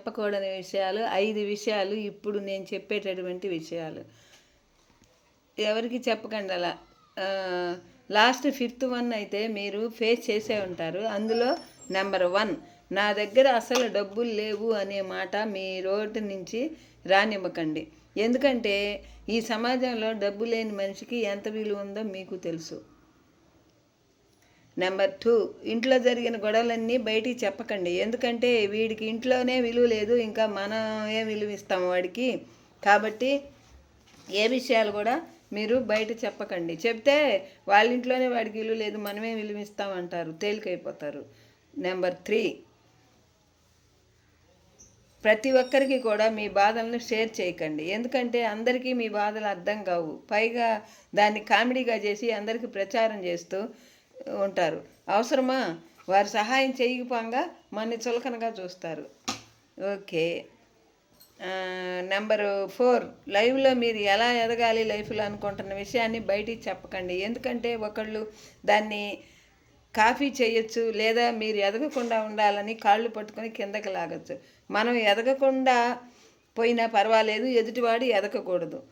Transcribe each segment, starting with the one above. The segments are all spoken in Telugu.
చెప్పకూడని విషయాలు ఐదు విషయాలు ఇప్పుడు నేను చెప్పేటటువంటి విషయాలు. ఎవరికి చెప్పకండి అలా. లాస్ట్ ఫిఫ్త్ వన్ అయితే మీరు ఫేస్ చేసే ఉంటారు. అందులో నెంబర్ వన్ నా దగ్గర అసలు డబ్బులు లేవు అనే మాట మీ రోడ్డు నుంచి రానివ్వకండి. ఎందుకంటే ఈ సమాజంలో డబ్బు లేని మనిషికి ఎంత విలువ ఉందో మీకు తెలుసు. నెంబర్ టూ ఇంట్లో జరిగిన గొడవలన్నీ బయటికి చెప్పకండి. ఎందుకంటే వీడికి ఇంట్లోనే విలువ లేదు ఇంకా మనం ఏం విలువ ఇస్తాము వాడికి. కాబట్టి ఏ విషయాలు కూడా మీరు బయట చెప్పకండి. చెప్తే వాళ్ళ ఇంట్లోనే వాడికి విలువ లేదు మనమే విలువ ఇస్తామంటారు తేలికైపోతారు. నెంబర్ త్రీ ప్రతి ఒక్కరికి కూడా మీ బాధలను షేర్ చేయకండి. ఎందుకంటే అందరికీ మీ బాధలు అర్థం కావు. పైగా దాన్ని కామెడీగా చేసి అందరికీ ప్రచారం చేస్తూ ఉంటారు. అవసరమా? వారు సహాయం చేయకపోగా మన చులకనగా చూస్తారు. ఓకే. Number four. లైవ్లో మీరు ఎలా ఎదగాలి లైఫ్లో అనుకుంటున్న విషయాన్ని బయటికి చెప్పకండి. ఎందుకంటే ఒకళ్ళు దాన్ని కాఫీ చేయొచ్చు లేదా మీరు ఎదగకుండా ఉండాలని కాళ్ళు పట్టుకొని కిందకి లాగచ్చు. మనం ఎదగకుండా పోయినా పర్వాలేదు ఎదుటివాడు ఎదగకూడదు.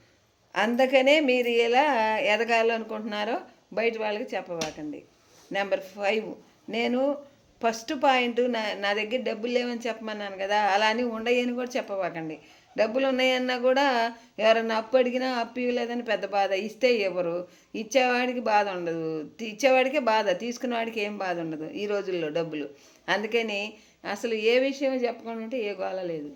అందుకనే మీరు ఎలా ఎదగాలనుకుంటున్నారో బయట వాళ్ళకి చెప్పబాకండి నెంబర్ ఫైవ్. నేను ఫస్ట్ పాయింట్ నా నా దగ్గర డబ్బులు లేవని చెప్పమన్నాను కదా అలా అని ఉండయని కూడా చెప్పబాకండి. డబ్బులు ఉన్నాయన్నా కూడా ఎవరన్నా అప్పు అడిగినా అప్పు ఇవ్వలేదని పెద్ద బాధ. ఇస్తే ఇవ్వరు ఇచ్చేవాడికి బాధ ఉండదు. ఇచ్చేవాడికే బాధ. తీసుకునేవాడికి ఏం బాధ ఉండదు ఈ రోజుల్లో డబ్బులు. అందుకని అసలు ఏ విషయం చెప్పకుండా ఉంటే ఏ గోళ లేదు.